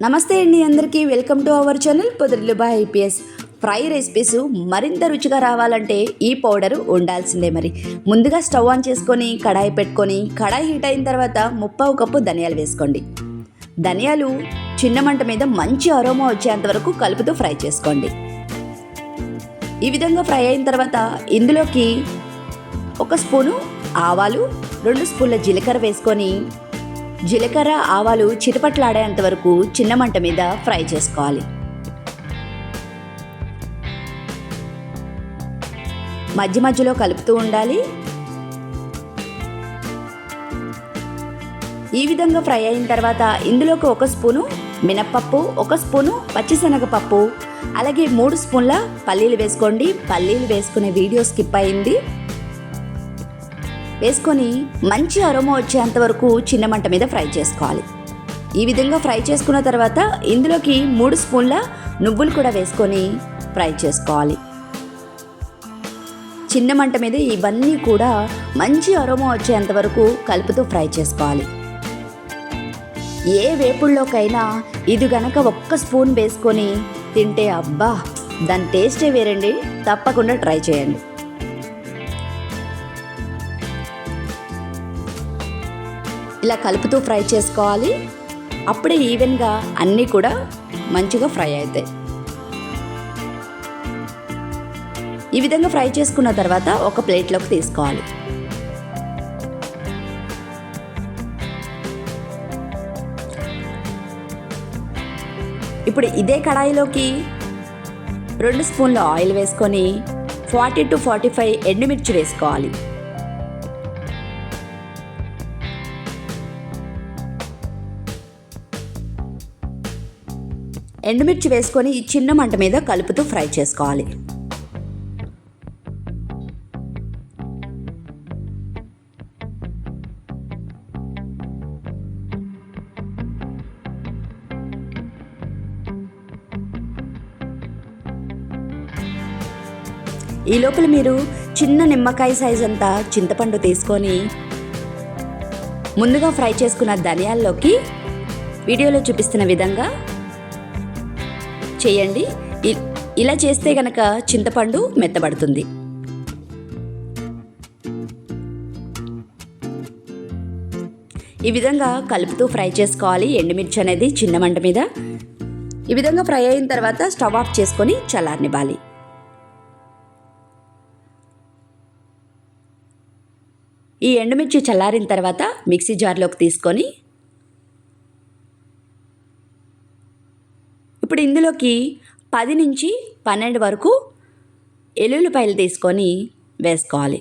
నమస్తే అండి అందరికీ. Welcome to our channel Podarillu by IPS. Fry recipes మరింత రుచిగా రావాలంటే ఈ పౌడర్ ఉండాల్సిందే మరి. ముందుగా స్టవ్ ఆన్ చేసుకొని కడాయి పెట్టుకొని కడాయి హీట్ అయిన తర్వాత ముప్పావు కప్పు ధనియాలు వేసుకోండి. ధనియాలు చిన్న మంట మీద మంచి అరోమా వచ్చేంత వరకు కలుపుతూ ఫ్రై చేసుకోండి. ఈ విధంగా ఫ్రై అయిన తర్వాత ఇందులోకి ఒక స్పూను ఆవాలు రెండు స్పూన్ల జీలకర్ర వేసుకొని జీలకర్ర ఆవాలు చిటపట్లాడేంత వరకు చిన్న మంట మీద ఫ్రై చేసుకోవాలి. మధ్య మధ్యలో కలుపుతూ ఉండాలి. ఈ విధంగా ఫ్రై అయిన తర్వాత ఇందులోకి ఒక స్పూను మినప్పప్పు ఒక స్పూను పచ్చిశనగపప్పు అలాగే మూడు స్పూన్ల పల్లీలు వేసుకోండి. పల్లీలు వేసుకునే వీడియో స్కిప్ అయింది. వేసుకొని మంచి అరోమా వచ్చేంత వరకు చిన్న మంట మీద ఫ్రై చేసుకోవాలి. ఈ విధంగా ఫ్రై చేసుకున్న తర్వాత ఇందులోకి మూడు స్పూన్ల నువ్వులు కూడా వేసుకొని ఫ్రై చేసుకోవాలి. చిన్న మంట మీద ఇవన్నీ కూడా మంచి అరోమా వచ్చేంత వరకు కలుపుతూ ఫ్రై చేసుకోవాలి. ఏ వేపుల్లోకైనా ఇది గనక ఒక్క స్పూన్ వేసుకొని తింటే అబ్బా దాని టేస్టే వేరండి. తప్పకుండా ట్రై చేయండి. ఇలా కలుపుతూ ఫ్రై చేసుకోవాలి. అప్పుడే ఈవెన్గా అన్నీ కూడా మంచిగా ఫ్రై అవుతాయి. ఈ విధంగా ఫ్రై చేసుకున్న తర్వాత ఒక ప్లేట్లోకి తీసుకోవాలి. ఇప్పుడు ఇదే కడాయిలోకి రెండు స్పూన్ల ఆయిల్ వేసుకొని ఫార్టీ టు ఫార్టీ ఫైవ్ ఎండుమిర్చి వేసుకోవాలి. ఎండుమిర్చి వేసుకొని ఈ చిన్న మంట మీద కలుపుతూ ఫ్రై చేసుకోవాలి. ఈ లోపల మీరు చిన్న నిమ్మకాయ సైజ్ అంతా చింతపండు తీసుకొని ముందుగా ఫ్రై చేసుకున్న ధనియాల్లోకి వీడియోలో చూపిస్తున్న విధంగా చేయండి. ఇ- ఇలా చేస్తే గనక చింతపండు మెత్తబడుతుంది. ఈ విధంగా కలుపుతూ ఫ్రై చేసుకోవాలి. ఎండుమిర్చి అనేది చిన్న మంట మీద. ఈ విధంగా ఫ్రై అయిన తర్వాత స్టవ్ ఆఫ్ చేసుకొని చల్లారనివ్వాలి. ఈ ఎండుమిర్చి చల్లారిన తర్వాత మిక్సీ జార్లోకి తీసుకొని ఇప్పుడు ఇందులోకి పది నుంచి పన్నెండు వరకు ఎల్లుల్లిపాయలు తీసుకొని వేసుకోవాలి.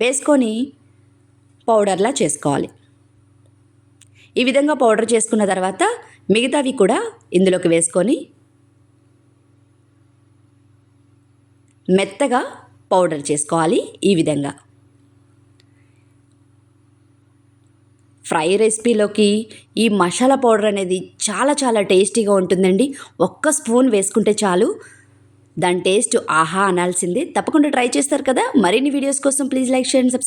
వేసుకొని పౌడర్లా చేసుకోవాలి. ఈ విధంగా పౌడర్ చేసుకున్న తర్వాత మిగతావి కూడా ఇందులోకి వేసుకొని మెత్తగా పౌడర్ చేసుకోవాలి ఈ విధంగా. ఫ్రై రెసిపీలోకి ఈ మసాలా పౌడర్ అనేది చాలా చాలా టేస్టీగా ఉంటుందండి. ఒక్క స్పూన్ వేసుకుంటే చాలు. దాని టేస్ట్ ఆహా అనాల్సిందే. తప్పకుండా ట్రై చేస్తారు కదా. మరిన్ని వీడియోస్ కోసం please like share and subscribe.